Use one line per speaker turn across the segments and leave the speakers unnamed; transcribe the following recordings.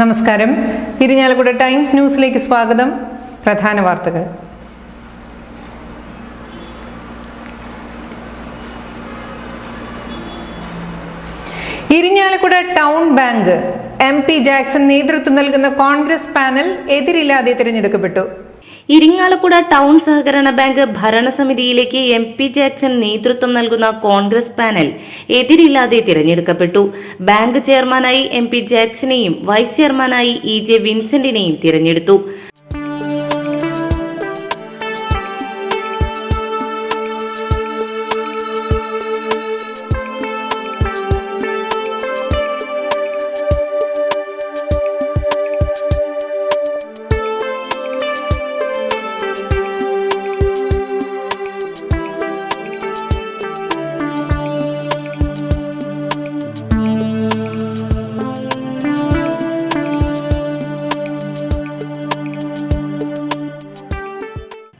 നമസ്കാരം. ഇരിഞ്ഞാലക്കുട ടൈംസ് ന്യൂസിലേക്ക് സ്വാഗതം. പ്രധാന വാർത്തകൾ. Irinjalakuda town bank. M P Jackson നേതൃത്വം നൽകുന്ന കോൺഗ്രസ് പാനൽ എതിരില്ലാതെ തിരഞ്ഞെടുക്കപ്പെട്ടു.
ഇരിങ്ങാലക്കുട ടൗൺ സഹകരണ ബാങ്ക് ഭരണസമിതിയിലേക്ക് എം പി ജാക്സൺ നേതൃത്വം നൽകുന്ന കോൺഗ്രസ് പാനൽ എതിരില്ലാതെ തിരഞ്ഞെടുക്കപ്പെട്ടു. ബാങ്ക് ചെയർമാനായി എം പി ജാക്സനെയും വൈസ് ചെയർമാനായി ഇ ജെ വിൻസെന്റിനെയും തിരഞ്ഞെടുത്തു.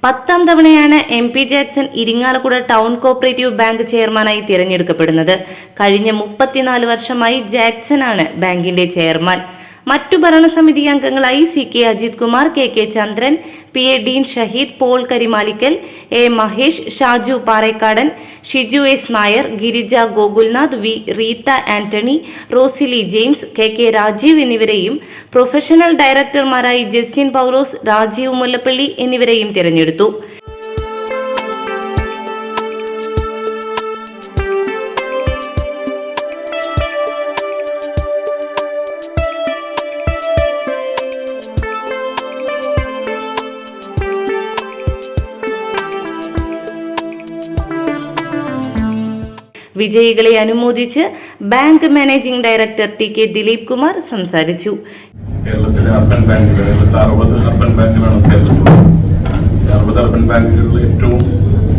പത്താം തവണയാണ് M P Jackson Irinjalakuda town cooperative bank ചെയർമാനായി തിരഞ്ഞെടുക്കപ്പെടുന്നത്. കഴിഞ്ഞ മുപ്പത്തിനാല് വർഷമായി ജാക്സൺ ആണ് ബാങ്കിന്റെ ചെയർമാൻ. മറ്റു ഭരണസമിതി അംഗങ്ങളായി C K Ajith Kumar K K Chandran P A Dean Shaheed Paul Karimalikkal A Mahesh Shaju Parekkadan Shiju S Nair Girija Gokulnath V Rita Antony Rosily James K K Rajeev എന്നിവരെയും professional ഡയറക്ടർമാരായി Justin Paulose Rajeev Mullappally എന്നിവരെയും തിരഞ്ഞെടുത്തു. വിജയികളെ അനുമോദിച്ച് bank managing director T K Dileep Kumar സംസാരിച്ചു.
കേരളത്തിലെ urban ബാങ്കുകൾ കേരളത്തിൽ അറുപത് അർബൻ ബാങ്കുകളാണ് കേരളത്തിൽ അറുപത് അർബൻ ബാങ്കുകളിൽ ഏറ്റവും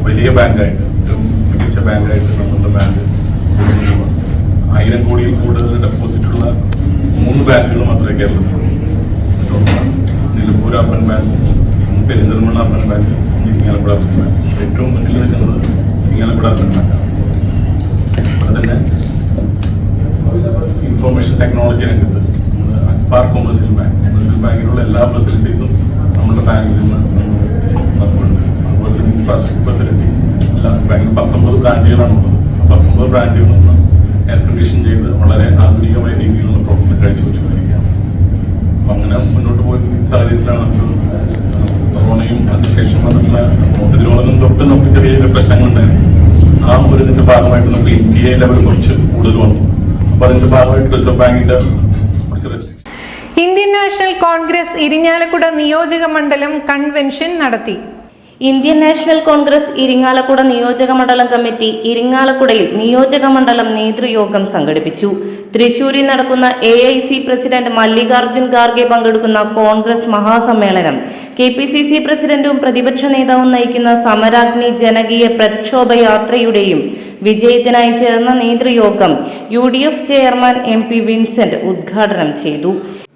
വലിയ ബാങ്കായിട്ട് ഏറ്റവും മികച്ച ബാങ്കായിട്ട് നമ്മളുടെ ബാങ്ക് ആയിരം കോടിയിൽ കൂടുതൽ ഡെപ്പോസിറ്റ് ഉള്ള മൂന്ന് ബാങ്കുകൾ മാത്രമേ കേരളത്തിലുള്ളൂ. Nilambur urban bank Perinthalmanna urban bank Irinjalakuda urban bank. ഏറ്റവും മുന്നിൽ നിൽക്കുന്നത് ഇരിങ്ങാലക്കുട അർബൻ ബാങ്കാണ്. ടെക്നോളജി രംഗത്ത്. അക്ബാർ കൊമേഴ്സ്യൽ ബാങ്ക് കൊമേഴ്സ്യൽ ബാങ്കിലുള്ള എല്ലാ ഫെസിലിറ്റീസും നമ്മുടെ ബാങ്കിൽ നിന്ന് നമുക്കുണ്ട് അതുപോലെ തന്നെ ഇൻഫ്രാസ്ട്രക്ചർ ഫെസിലിറ്റി എല്ലാ ബാങ്കിൽ പത്തൊമ്പത് ബ്രാഞ്ചുകളാണ് ഉള്ളത്. പത്തൊമ്പത് ബ്രാഞ്ചുകളിൽ നിന്ന് എയർ ചെയ്ത് വളരെ ആധുനികമായ രീതിയിലുള്ള പ്രവർത്തനം കാഴ്ചവെച്ചുകൊണ്ടിരിക്കുകയാണ് അപ്പം അങ്ങനെ മുന്നോട്ട് പോയി സാഹചര്യത്തിലാണ് കൊറോണയും അതിനുശേഷം വന്നിട്ടുള്ള ഇതിനോടൊന്നും തൊട്ട് നമുക്ക് ചെറിയ ചെറിയ പ്രശ്നങ്ങളുണ്ടായിരുന്നു. ആ ഒരു ഇതിന്റെ ഭാഗമായിട്ട് നമുക്ക് ഇന്ത്യ ലെവൽ കുറച്ച് കൂടുതൽ വന്നു. അതിന്റെ ഭാഗമായിട്ട് റിസർവ് ബാങ്കിന്റെ കുറച്ച് restriction
Indian National Congress Irinjalakuda നിയോജക മണ്ഡലം കൺവെൻഷൻ നടത്തി.
ഇന്ത്യൻ നാഷണൽ കോൺഗ്രസ് ഇരിങ്ങാലക്കുട നിയോജക മണ്ഡലം കമ്മിറ്റി ഇരിങ്ങാലക്കുടയിൽ നിയോജക മണ്ഡലം നേതൃയോഗം സംഘടിപ്പിച്ചു. തൃശൂരിൽ നടക്കുന്ന A I C president Mallikarjun Kharge പങ്കെടുക്കുന്ന കോൺഗ്രസ് മഹാസമ്മേളനം കെ പി സി സി പ്രസിഡന്റും പ്രതിപക്ഷ നേതാവും നയിക്കുന്ന സമരാഗ്നി ജനകീയ പ്രക്ഷോഭ യാത്രയുടെയും വിജയത്തിനായി ചേർന്ന നേതൃയോഗം U D F chairman M P Vincent ഉദ്ഘാടനം ചെയ്തു.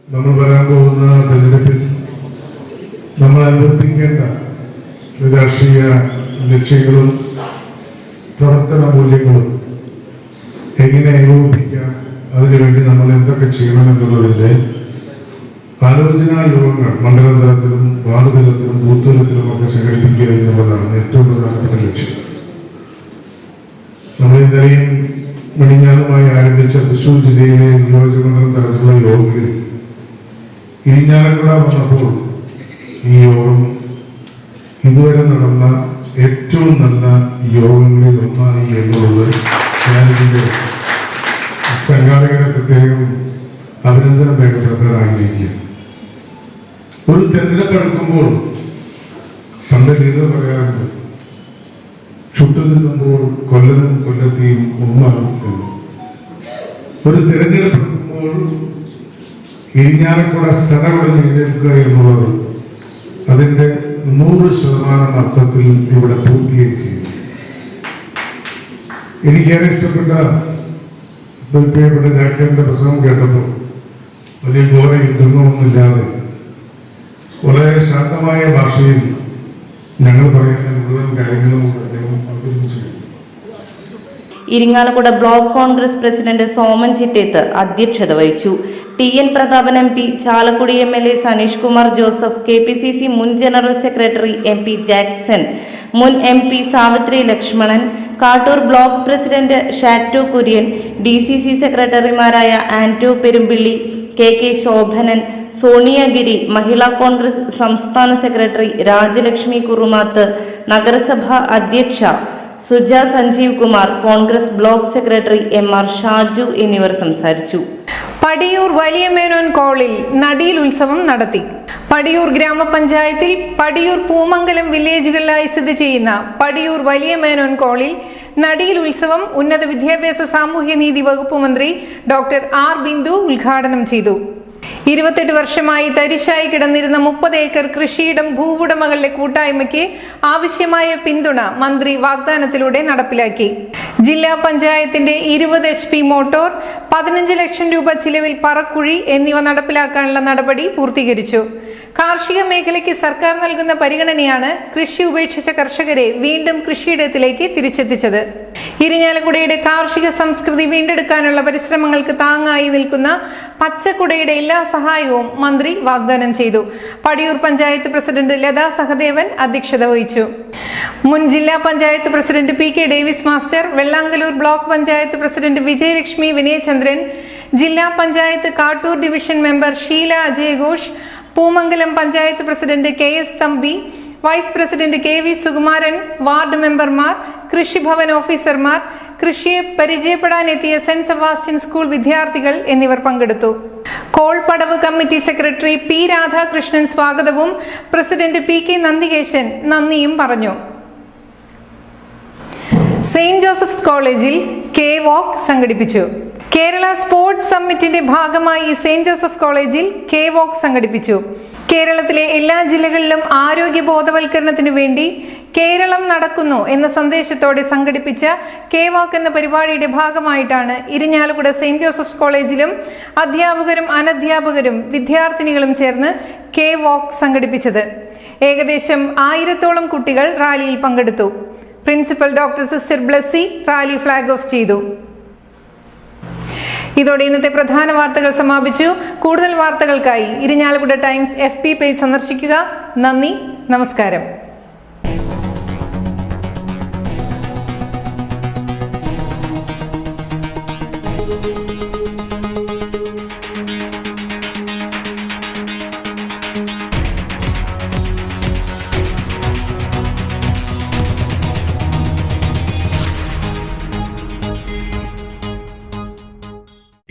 നമ്മൾ വരാൻ പോകുന്ന തെരഞ്ഞെടുപ്പിൽ നമ്മൾ അനുവർത്തിക്കേണ്ട രാഷ്ട്രീയ ലക്ഷ്യങ്ങളും പ്രവർത്തന മൂല്യങ്ങളും എങ്ങനെ ഏകോപിപ്പിക്കാം അതിനുവേണ്ടി നമ്മൾ എന്തൊക്കെ ചെയ്യണം എന്നുള്ളതിന്റെ ആലോചനാ യോഗങ്ങൾ മണ്ഡലം തലത്തിലും വാർഡ് തലത്തിലും ബൂത്ത് തലത്തിലും ഒക്കെ സംഘടിപ്പിക്കുക എന്നുള്ളതാണ് ഏറ്റവും ഇന്നലെയും മണിഞ്ഞാറുമായി ആരംഭിച്ച തൃശൂർ ജില്ലയിലെ നിയോജകമണ്ഡലം തലത്തിലുള്ള യോഗങ്ങളിൽ ഇരിഞ്ഞാലക്കുട വന്നപ്പോൾ ഈ യോഗം ഇതുവരെ നടന്ന ഏറ്റവും നല്ല യോഗങ്ങളിൽ ഒന്നായി എന്നുള്ളത് ഞാനിതിന്റെ സംഘാടകരെ പ്രത്യേകം അഭിനന്ദനം രേഖപ്പെടുത്താൻ ആഗ്രഹിക്കുക ഒരു തെരഞ്ഞെടുപ്പ് എടുക്കുമ്പോൾ പണ്ട് ലീഡർ പറയാറുണ്ട് നിൽക്കുമ്പോൾ കൊല്ലനും കൊല്ലത്തെയും ഒന്നാകും ഒരു തിരഞ്ഞെടുപ്പ് ഇരിഞ്ഞാലക്കുട സെനവിടെ നിലനിൽക്കുക എന്നുള്ളത് അതിന്റെ നൂറ് ശതമാനം അർത്ഥത്തിൽ ഇവിടെ പൂർത്തിയായി ചെയ്തു. എനിക്കേറെ ഇഷ്ടപ്പെട്ട പ്രിയപ്പെട്ട ജാക്സന്റെ പ്രസംഗം കേട്ടപ്പോൾ വലിയ ഘോര യുദ്ധങ്ങളൊന്നുമില്ലാതെ വളരെ ശാന്തമായ ഭാഷയിൽ ഞങ്ങൾ പറയുന്ന മുഴുവൻ കാര്യങ്ങളും
ഇരിങ്ങാലക്കുട ബ്ലോക്ക് കോൺഗ്രസ് പ്രസിഡന്റ് സോമൻ ചിറ്റേത്ത് അധ്യക്ഷത വഹിച്ചു. T N Prathapan M P Chalakudy M L A Saneesh Kumar Joseph K P C C മുൻ general secretary M P Jackson മുൻ M P Savithri Lakshmanan Kattoor block president Shatto Kurian D C C സെക്രട്ടറിമാരായ Anto Perumpilly K K Shobhanan Soniyagiri Mahila Congress സംസ്ഥാന secretary Rajalakshmi Kurumath നഗരസഭാ അധ്യക്ഷ Suja Sanjeev Kumar Congress block secretary M R Shaju എന്നിവർ സംസാരിച്ചു.
പടിയൂർ വലിയ മേനോൻ കോളിൽ നടിയിൽ ഉത്സവം നടത്തി. പടിയൂർ ഗ്രാമപഞ്ചായത്തിൽ പടിയൂർ പൂമംഗലം വില്ലേജുകളിലായി സ്ഥിതി ചെയ്യുന്ന പടിയൂർ വലിയ മേനോൻ കോളിൽ നടിയിൽ ഉത്സവം ഉന്നത വിദ്യാഭ്യാസ സാമൂഹ്യനീതി വകുപ്പ് മന്ത്രി ഡോക്ടർ ആർ ബിന്ദു ഉദ്ഘാടനം ചെയ്തു. ഇരുപത്തെട്ട് വർഷമായി തരിശായി കിടന്നിരുന്ന മുപ്പത് ഏക്കർ കൃഷിയിടം ഭൂവുടമകളുടെ കൂട്ടായ്മയ്ക്ക് ആവശ്യമായ പിന്തുണ മന്ത്രി വാഗ്ദാനത്തിലൂടെ നടപ്പിലാക്കി. ജില്ലാ പഞ്ചായത്തിന്റെ ഇരുപത് എച്ച് പി മോട്ടോർ പതിനഞ്ച് ലക്ഷം രൂപ ചിലവിൽ പറക്കുഴി എന്നിവ നടപ്പിലാക്കാനുള്ള നടപടി പൂർത്തീകരിച്ചു. കാർഷിക മേഖലയ്ക്ക് സർക്കാർ നൽകുന്ന പരിഗണനയാണ് കൃഷി ഉപേക്ഷിച്ച കർഷകരെ വീണ്ടും കൃഷിയിടത്തിലേക്ക് തിരിച്ചെത്തിച്ചത്. ഇരിഞ്ഞാലക്കുടയുടെ കാർഷിക സംസ്കൃതി വീണ്ടെടുക്കാനുള്ള പരിശ്രമങ്ങൾക്ക് താങ്ങായി നിൽക്കുന്ന പച്ചക്കുടയുടെ എല്ലാ സഹായവും മന്ത്രി വാഗ്ദാനം ചെയ്തു. പടിയൂർ പഞ്ചായത്ത് പ്രസിഡന്റ് ലതാ സഹദേവൻ അധ്യക്ഷത വഹിച്ചു. മുൻ ജില്ലാ panchayat president P K Davis master Vellangallur block panchayat president Vijayalakshmi Vinayachandran ജില്ലാ panchayat Kattoor division member Sheela അജയഘോഷ് Poomangalam panchayat president K S Thampi vice president K V Sukumaran ward മെമ്പർമാർ കൃഷിഭവൻ ഓഫീസർമാർ കൃഷിയെ പരിചയപ്പെടാനെത്തിയ സെന്റ് സെബാസ്റ്റ്യൻ സ്കൂൾ വിദ്യാർത്ഥികൾ എന്നിവർ പങ്കെടുത്തു. കോൾപടവ് കമ്മിറ്റി സെക്രട്ടറി പി രാധാകൃഷ്ണൻ സ്വാഗതവും president P K Nandikeshan നന്ദിയും പറഞ്ഞു. സെയിന്റ് ജോസഫ്സ് കോളേജിൽ കെ വോക്ക് സംഘടിപ്പിച്ചു. കേരള സ്പോർട്സ് സമ്മിറ്റിന്റെ ഭാഗമായി സെയിന്റ് ജോസഫ് കോളേജിൽ കെ വോക്ക് സംഘടിപ്പിച്ചു. കേരളത്തിലെ എല്ലാ ജില്ലകളിലും ആരോഗ്യ ബോധവൽക്കരണത്തിനു വേണ്ടി കേരളം നടക്കുന്നു എന്ന സന്ദേശത്തോടെ സംഘടിപ്പിച്ച കെ വാക്ക് എന്ന പരിപാടിയുടെ ഭാഗമായിട്ടാണ് ഇരിഞ്ഞാലക്കുട സെന്റ് ജോസഫ്സ് കോളേജിലും അധ്യാപകരും അനധ്യാപകരും വിദ്യാർത്ഥിനികളും ചേർന്ന് കെ വാക്ക് സംഘടിപ്പിച്ചത്. ഏകദേശം ആയിരത്തോളം കുട്ടികൾ റാലിയിൽ പങ്കെടുത്തു. Principal doctor sister Blessy rally flag off ചെയ്തു. ഇതോടെ ഇന്നത്തെ പ്രധാന വാർത്തകൾ സമാപിച്ചു. കൂടുതൽ വാർത്തകൾക്കായി ഇരിഞ്ഞാലക്കുട ടൈംസ് എഫ് പേജ് സന്ദർശിക്കുക. നന്ദി. നമസ്കാരം.